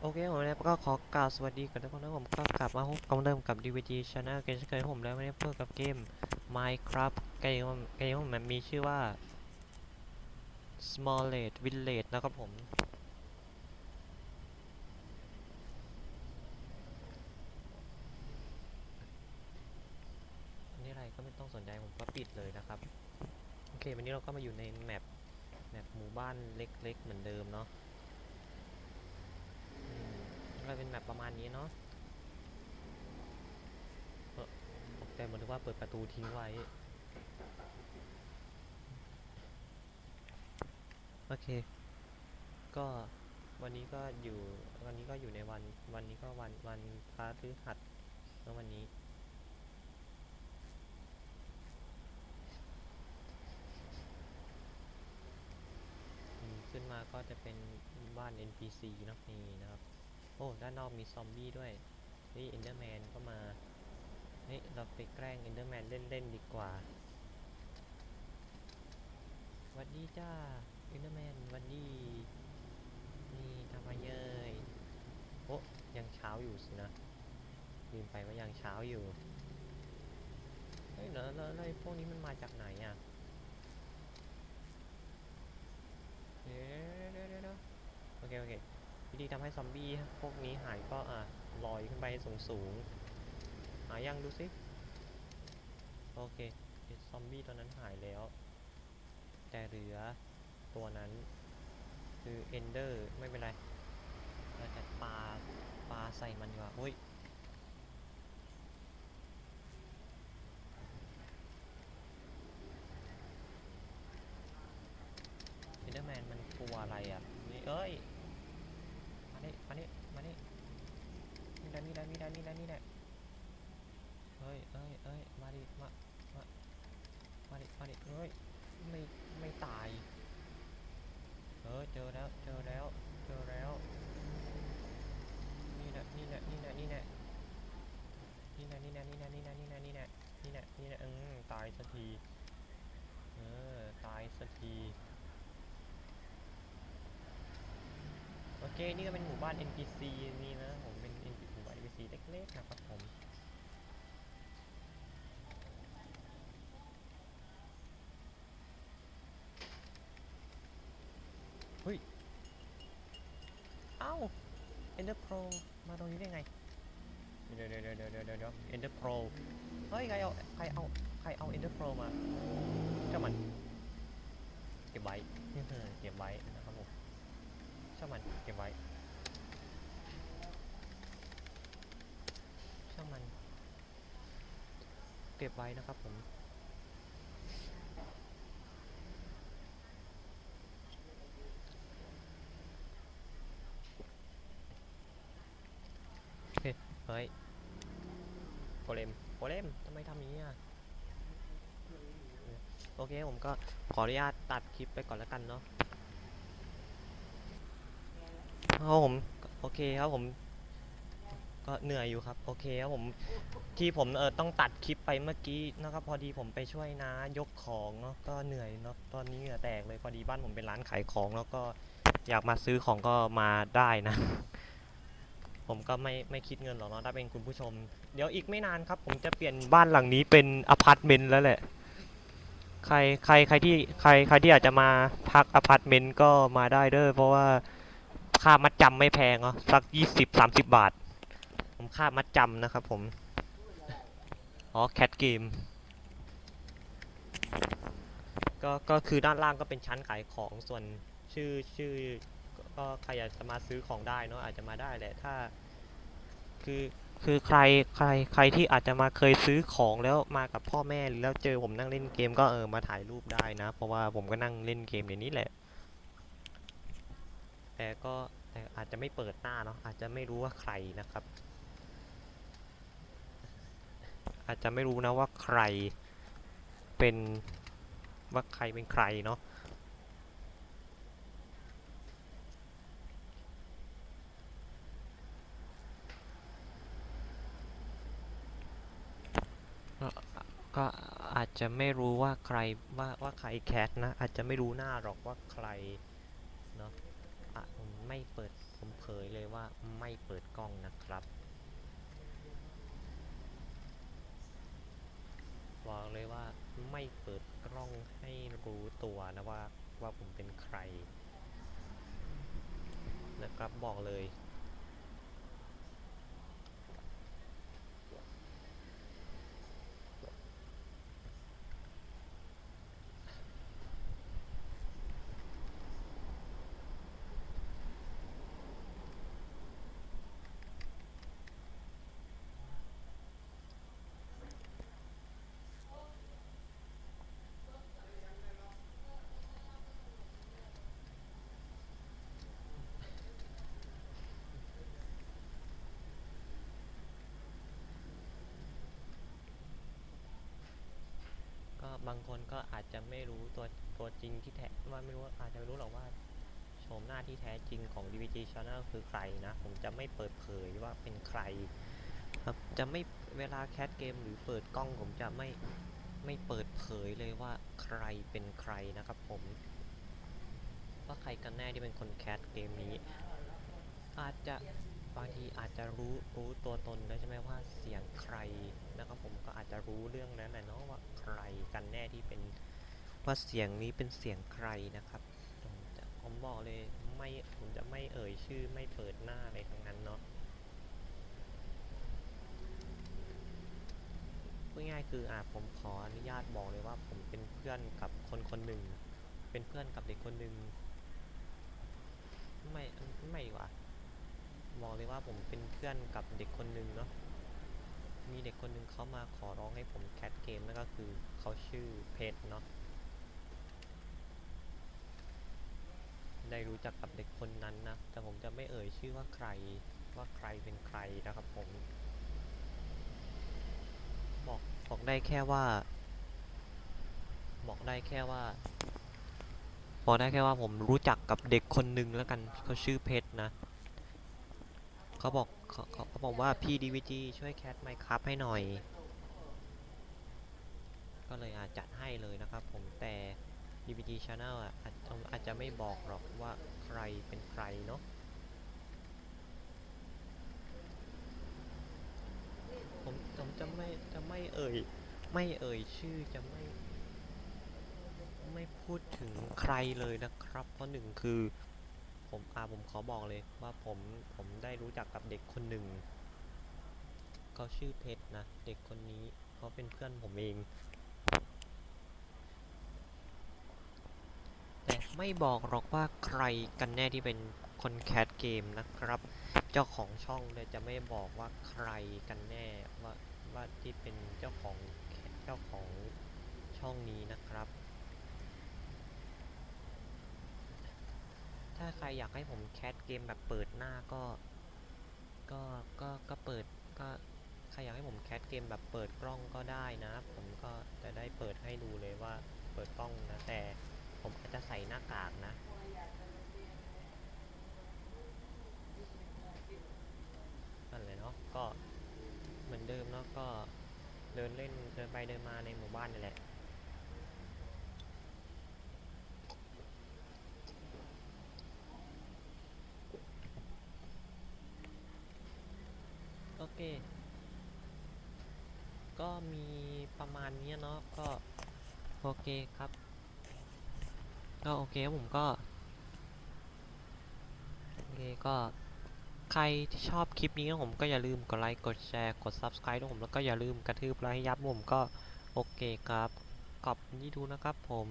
โอเคผมนะครับก็ขอกล่าวสวัสดีกับทุกคนนะผมก็กลับมาพบกันเดิมกับ DVG Channel เกมเช่นเคยผมแล้วไม่ได้เพิ่มกับเกม Minecraft เกมเกมของมันมีชื่อว่า Smallet Village นะครับผม อันนี้อะไรก็ไม่ต้องสนใจผมก็ปิดเลยนะครับ โอเค วันนี้เราก็มาอยู่ในแมปแมปหมู่บ้านเล็กๆ เหมือนเดิมเนาะ ก็เป็นแมปประมาณนี้เนาะเออตกใจหมดเลยว่าเปิดประตูทิ้งไว้ โอเค ก็วันนี้ก็อยู่วันนี้ก็อยู่ในวันวันนี้ก็วันวันพระพฤหัสเมื่อวันนี้ขึ้นมาก็จะเป็นบ้าน NPC นอะนี่นะครับ โอ้ ด้านนอกมีซอมบี้ด้วย นี่เอนเดอร์แมนก็มาเฮ้ยเราไปแกล้งเอนเดอร์แมนเล่น ๆ ดีกว่าวัดดีจ้าเอนเดอร์แมนวัดดี นี่ทำไมเย้ยโอ้ยังเช้าอยู่สินะลืมไปว่ายังเช้าอยู่ เฮ้ยแล้วแล้วแล้วไอ้พวกนี้มันมาจากไหนอะ เดี๋ยวเดี๋ยวเดี๋ยวเดี๋ยวโอเค โอเค วิธีทำให้ซอมบี้พวกนี้หายก็อะลอยขึ้นไปสูงสูงๆหายังดูสิโอเคซอมบี้ตัวนั้นหายแล้ว แต่เหลือตัวนั้นคือเอนเดอร์ไม่เป็นไรเราจะปาปลาใส่มันดีกว่าโอ้ยเอนเดอร์แมนมันกลัวอะไรอะนี่เอ้ย มานี่มานี่มานี่ นี่ได้นี่ได้นี่ได้นี่ได้นี่ได้เฮ้ยเอ้ยเอ้ยมาดิมามามาดิมาดิเฮ้ยไม่ไม่ตายเออเจอแล้วเจอแล้วเจอแล้ว นี่แหละนี่แหละนี่แหละนี่แหละนี่แหละนี่แหละนี่แหละนี่แหละนี่แหละนี่แหละนี่แหละนี่แหละอืมตายสักทีเออตายสักทีโอเคนี่ก็เป็นหมู่บ้าน NPC นี่นะผมเป็น NPC หมู่บ้าน NPC เล็กๆนะครับผมเฮ้ย เอ้า Ender Pro มาตรงนี้ได้ไง เดี๋ยวเดี๋ยวเดี๋ยวเดี๋ยวเดี๋ยวเดี๋ยว Ender Pro เฮ้ย ใครเอา ใครเอา ใครเอา Ender Pro มาเจ้ามัน เก็บไว้เก็บไว้นะครับผมช่างมัน เก็บไว้ ช่างมัน เก็บไว้นะครับผมเฮ้ยโกเลมโกเลมทำไมทำอย่างนี้อะโอเคผมก็ขออนุญาตตัดคลิปไปก่อนแล้วกันเนาะครับผม โอเคครับผม ก็เหนื่อยอยู่ครับ โอเคครับผมที่ผมเออต้องตัดคลิปไปเมื่อกี้นะครับ พอดีผมไปช่วยน้ายกของเนาะก็เหนื่อยเนาะตอนนี้เหงื่อแตกเลยพอดีบ้านผมเป็นร้านขายของ แล้วก็อยากมาซื้อของก็มาได้นะ ผมก็ไม่ไม่คิดเงินหรอกเนาะถ้าเป็นคุณผู้ชม เดี๋ยวอีกไม่นานครับ ผมจะเปลี่ยนบ้านหลังนี้เป็นอพาร์ตเมนต์แล้วแหละ ใครใครใครที่ใครใครที่อยากจะมาพักอพาร์ตเมนต์ก็มาได้เด้อเพราะว่าค่ามัดจำไม่แพงเนาะสักยี่สิบสามสิบบาท ค่ามัดจำนะครับผม อ๋อ แคทเกม ก็ ก็คือด้านล่างก็เป็นชั้นขายของ ส่วนชื่อ ชื่อ ก็ใครอยากจะมาซื้อของได้เนาะ อาจจะมาได้แหละ ถ้า คือ คือใคร ใคร ใครที่อาจจะมาเคยซื้อของแล้วมากับพ่อแม่แล้วเจอผมนั่งเล่นเกมก็เออมาถ่ายรูปได้นะ เพราะว่าผมก็นั่งเล่นเกมในนี้แหละ แต่ก็แต่อาจจะไม่เปิดหน้าเนาะอาจจะไม่รู้ว่าใครนะครับ อาจจะไม่รู้นะว่าใครเป็นว่าใครเป็นใครเนาะก็อาจจะไม่รู้ว่าใครว่าว่าใครแคทนะ อาจจะไม่รู้หน้าหรอกว่าใครเนาะะไม่เปิดผมเผยเลยว่าไม่เปิดกล้องนะครับ บอกเลยว่าไม่เปิดกล้องให้รู้ตัวนะว่าว่าผมเป็นใคร นะครับบอกเลย ก็ บางคนก็อาจจะไม่รู้ตัวตัวจริงที่แท้ว่าไม่รู้ว่าอาจจะไม่รู้หรอกว่าโฉมหน้าที่แท้จริงของ DVG Channel คือใครนะ ผมจะไม่เปิดเผยว่าเป็นใครครับจะไม่เวลาแคสเกมหรือเปิดกล้องผมจะไม่ไม่เปิดเผยเลยว่าใครเป็นใครนะครับผม ว่าใครกันแน่ที่เป็นคนแคสเกมนี้ อาจจะบางทีอาจจะรู้รู้ตัวตนแล้วใช่ไหมว่าเสียงใครนะครับผมก็อาจจะรู้เรื่องนั้นแหละเนาะว่า ใครกันแน่ที่เป็นว่าเสียงนี้เป็นเสียงใครนะครับผมจะผมบอกเลยไม่ผมจะไม่เอ่ยชื่อไม่เปิดหน้าอะไรทั้งนั้นเนาะพูดง่ายๆคืออะผมขออนุญาตบอกเลยว่าผมเป็นเพื่อนกับคนคนหนึ่ง เป็นเพื่อนกับเด็กคนหนึ่งไม่ไม่ดีกว่าบอกเลยว่าผมเป็นเพื่อนกับเด็กคนหนึ่งเนาะ มีเด็กคนหนึ่งเขามาขอร้องให้ผมแคสเกมนั่นก็คือเขาชื่อเพชรเนาะได้รู้จักกับเด็กคนนั้นนะ แต่ผมจะไม่เอ่ยชื่อว่าใครว่าใครเป็นใครนะครับผม บอกบอกได้แค่ว่า บอกได้แค่ว่าบอกได้แค่ว่าผมรู้จักกับเด็กคนหนึ่งแล้วกันเขาชื่อเพชรนะ เขาบอกเขาเขาบอกว่าพี่ดีวีจีช่วยแคสไมค์ครับให้หน่อย ก็เลยอาจจัดให้เลยนะครับผมแต่ DVG Channel อะอาจอาจจะไม่บอกหรอกว่าใครเป็นใครเนาะผมผมจะไม่จะไม่เอ่ย ไม่เอ่ยชื่อจะไม่ ไม่พูดถึงใครเลยนะครับ เพราะหนึ่งคือ ผมอาผมขอบอกเลยว่าผมผมได้รู้จักกับเด็กคนหนึ่งเขาชื่อเพชรนะ เด็กคนนี้เขาเป็นเพื่อนผมเอง แต่ไม่บอกหรอกว่าใครกันแน่ที่เป็นคนแคสเกมนะครับ เจ้าของช่องเลยจะไม่บอกว่าใครกันแน่ว่าว่าที่เป็นเจ้าของเจ้าของช่องนี้นะครับ ถ้าใครอยากให้ผมแคสเกมแบบเปิดหน้าก็ ก็ก็ก็เปิดก็ใครอยากให้ผมแคสเกมแบบเปิดกล้องก็ได้นะ ผมก็จะได้เปิดให้ดูเลยว่าเปิดกล้องนะแต่ผมอาจจะใส่หน้ากากนะนั่นเลยเนาะก็เหมือนเดิมเนาะก็เดินเล่นเดินไปเดินมาในหมู่บ้านนี่แหละ เค ก็มีประมาณนี้เนาะก็ โอเคครับ ก็โอเคครับผมก็ โอเคก็ใครที่ชอบคลิปนี้นะผมก็อย่าลืมกดไลค์กดแชร์กด subscribe ด้วยผมแล้วก็อย่าลืมกระทืบไลค์ให้ยับผมก็โอเคครับ ขอบคุณที่ดูนะครับผม